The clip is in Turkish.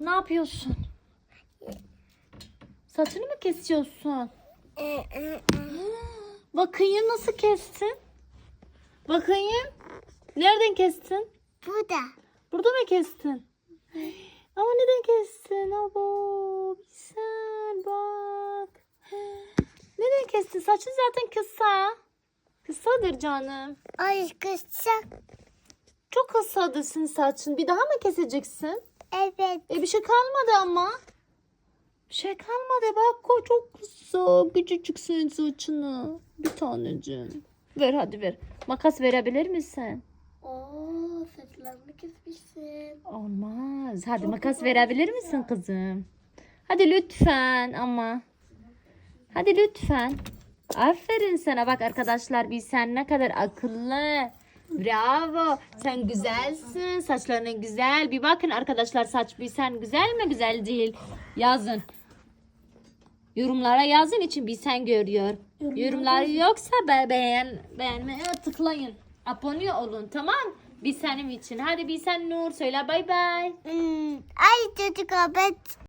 Ne yapıyorsun? Saçını mı kesiyorsun? Bakayım nasıl kestin? Bakayım. Nereden kestin? Bu da. Burada mı kestin? Ama neden kestin? Abo, sen bak. Neden kestin? Saçın zaten kısa. Kısadır canım. Ay kısa. Çok kısadır senin saçın. Bir daha mı keseceksin? Evet. E bir şey kalmadı ama. Bir şey kalmadı. Bak o çok kısa. Küçücük senin saçını. Bir tanecik. Ver hadi ver. Makas verebilir misin? Oo saçlarımı kesmişsin. Olmaz. Hadi makas verebilir misin kızım? Hadi lütfen ama. Hadi lütfen. Aferin sana. Bak arkadaşlar bir sen ne kadar akıllı. Bravo. Sen güzelsin. Saçların güzel. Bir bakın arkadaşlar saç bir sen güzel mi güzel değil. Yazın. Yorumlara yazın için bir sen görüyor. Yorumlar yoksa be beğen beğenmeye tıklayın. Abone olun tamam? Bir senim için. Hadi bir sen Nur söyle bay bay. Hmm. Ay çocuk abet.